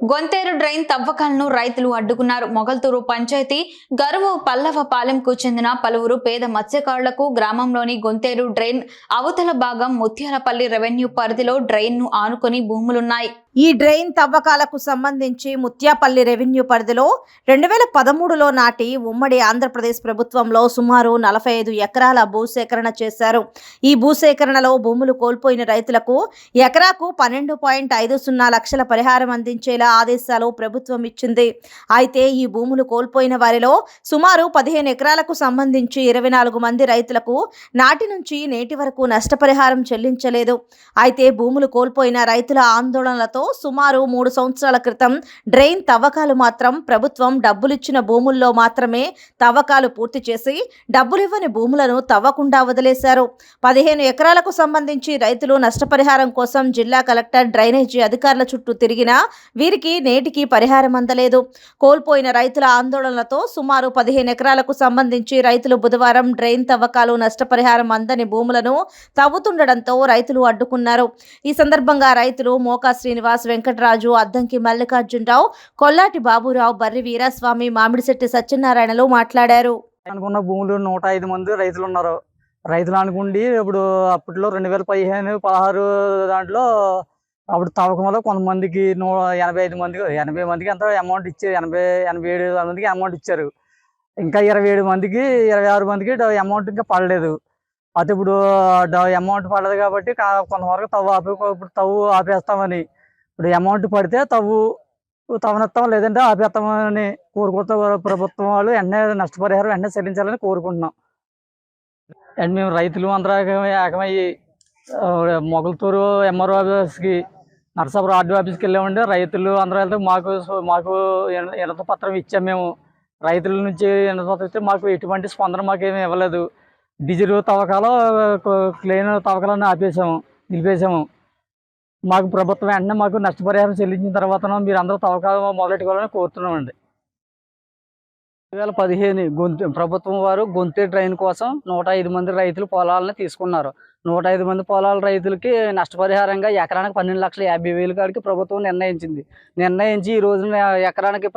Gonteru drain తవ్వకాలను రైతులు అడ్డుకున్నారు. మొగల్తూరు పంచాయతీ గరువు పల్లవ పాలెంకు చెందిన పలువురు పేద మత్స్యకారులకు గ్రామంలోని గొంతేరు డ్రైన్ అవతల భాగం ముత్యాలపల్లి రెవెన్యూ పరిధిలో డ్రైన్ను ఆనుకొని భూములున్నాయి. ఈ డ్రైన్ తవ్వకాలకు సంబంధించి ముత్యాపల్లి రెవెన్యూ పరిధిలో రెండు వేల పదమూడులో నాటి ఉమ్మడి ఆంధ్రప్రదేశ్ ప్రభుత్వంలో సుమారు నలభై ఐదు ఎకరాల భూసేకరణ చేశారు. ఈ భూసేకరణలో భూములు కోల్పోయిన రైతులకు ఎకరాకు పన్నెండు పాయింట్ ఐదు సున్నా లక్షల పరిహారం అందించేలా ఆదేశాలు ప్రభుత్వం ఇచ్చింది. అయితే ఈ భూములు కోల్పోయిన వారిలో సుమారు పదిహేను ఎకరాలకు సంబంధించి ఇరవై నాలుగు మంది రైతులకు నాటి నుంచి నేటి వరకు నష్టపరిహారం చెల్లించలేదు. అయితే భూములు కోల్పోయిన రైతుల ఆందోళనలతో సుమారు మూడు సంవత్సరాల క్రితం డ్రైన్ తవ్వకాలు మాత్రం ప్రభుత్వం డబ్బులిచ్చిన భూముల్లో మాత్రమే తవ్వకాలు పూర్తి చేసి డబ్బులివ్వని భూములను తవ్వకుండా వదిలేశారు. పదిహేను ఎకరాలకు సంబంధించి రైతులు నష్టపరిహారం కోసం జిల్లా కలెక్టర్ డ్రైనేజీ అధికారుల చుట్టూ తిరిగినా వీరికి నేటికి పరిహారం అందలేదు. కోల్పోయిన రైతుల ఆందోళనలతో సుమారు పదిహేను ఎకరాలకు సంబంధించి రైతులు బుధవారం డ్రైన్ తవ్వకాలు నష్టపరిహారం అందని భూములను తవ్వుతుండడంతో రైతులు అడ్డుకున్నారు. ఈ సందర్భంగా రైతులు మోకా శ్రీనివాస్ వెంకటరాజు అద్దంకి మల్లికార్జునరావు కొల్లాటి బాబురావు బర్రి వీరాస్వామి మామిడిశెట్టి సత్యనారాయణలు మాట్లాడారు. అనుకున్న భూములు నూట ఐదు మంది రైతులు ఉన్నారు. రైతులు అనుకుండి ఇప్పుడు అప్పట్లో రెండు వేల పదిహేను పదహారు దాంట్లో అప్పుడు తవ్వకంలో కొంతమందికి నూ ఎనభై ఐదు మందికి ఎనభై మందికి ఎంత అమౌంట్ ఇచ్చారు. ఎనభై ఎనభై ఏడు మందికి అమౌంట్ ఇచ్చారు. ఇంకా ఇరవై ఏడు మందికి ఇరవై ఆరు మందికి అమౌంట్ ఇంకా పడలేదు. అయితే ఇప్పుడు అమౌంట్ పడలేదు కాబట్టి కొంతవరకు తవ్వు ఆపే ఇప్పుడు తవ్వు ఆపేస్తామని ఇప్పుడు అమౌంట్ పడితే తవ్వు తవనత్వం లేదంటే ఆపేస్తామని కోరుకుంటూ ప్రభుత్వం వాళ్ళు వెంటనే నష్టపరిహారం వెంటనే చెల్లించాలని కోరుకుంటున్నాం. అండ్ మేము రైతులు అందరూ ఏకమై ఏకమయ్యి ఆ, మొగల్తూరు ఎంఆర్ఓ ఆఫీస్కి నరసాపురం ఆర్డీ ఆఫీస్కి వెళ్ళామండి. రైతులు అందరూ వెళ్తే మాకు మాకు ఇనత పత్రం ఇచ్చాం మేము. రైతుల నుంచి ఇనత పత్రం ఇస్తే మాకు ఎటువంటి స్పందన మాకు ఏమీ ఇవ్వలేదు. డీజిల్ తవ్వకాలు క్లీన్ తవ్వకాలన్నీ ఆపేసాము నిలిపేసాము. మాకు ప్రభుత్వం వెంటనే మాకు నష్టపరిహారం చెల్లించిన తర్వాత మీరు అందరూ తవ్వకాలు మొదలెట్టుకోవాలని కోరుతున్నామండి. రెండు వేల పదిహేను గొంతు ప్రభుత్వం వారు గొంతు ట్రైన్ కోసం నూట ఐదు మంది రైతులు పొలాలను తీసుకున్నారు. నూట ఐదు మంది పొలాల రైతులకి నష్టపరిహారంగా ఎకరానికి పన్నెండు లక్షల యాభై వేలు కాడికి ప్రభుత్వం నిర్ణయించింది. నిర్ణయించి ఈ రోజున ఎకరానికి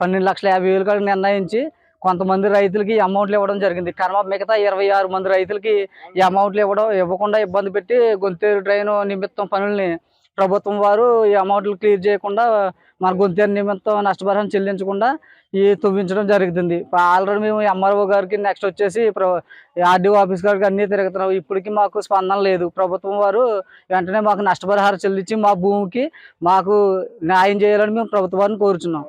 పన్నెండు లక్షల యాభై వేలు కాడికి నిర్ణయించి కొంతమంది రైతులకి అమౌంట్లు ఇవ్వడం జరిగింది. కర్మ మిగతా ఇరవై ఆరు మంది రైతులకి ఈ అమౌంట్లు ఇవ్వడం ఇవ్వకుండా ఇబ్బంది పెట్టి గొంతేరు ట్రైన్ నిమిత్తం పనుల్ని ప్రభుత్వం వారు ఈ అమౌంట్లు క్లియర్ చేయకుండా మన గొంతేరు నిమిత్తం నష్టపరిహారం చెల్లించకుండా ఈ తవ్వించడం జరుగుతుంది ఆల్రెడీ మేము ఎంఆర్ఓ గారికి నెక్స్ట్ వచ్చేసి ఆర్డీఓ ఆఫీస్ గారికి అన్నీ తిరుగుతున్నాం. ఇప్పటికీ మాకు స్పందన లేదు. ప్రభుత్వం వారు వెంటనే మాకు నష్టపరిహారం చెల్లించి మా భూమికి మాకు న్యాయం చేయాలని మేము ప్రభుత్వాన్ని కోరుచున్నాం.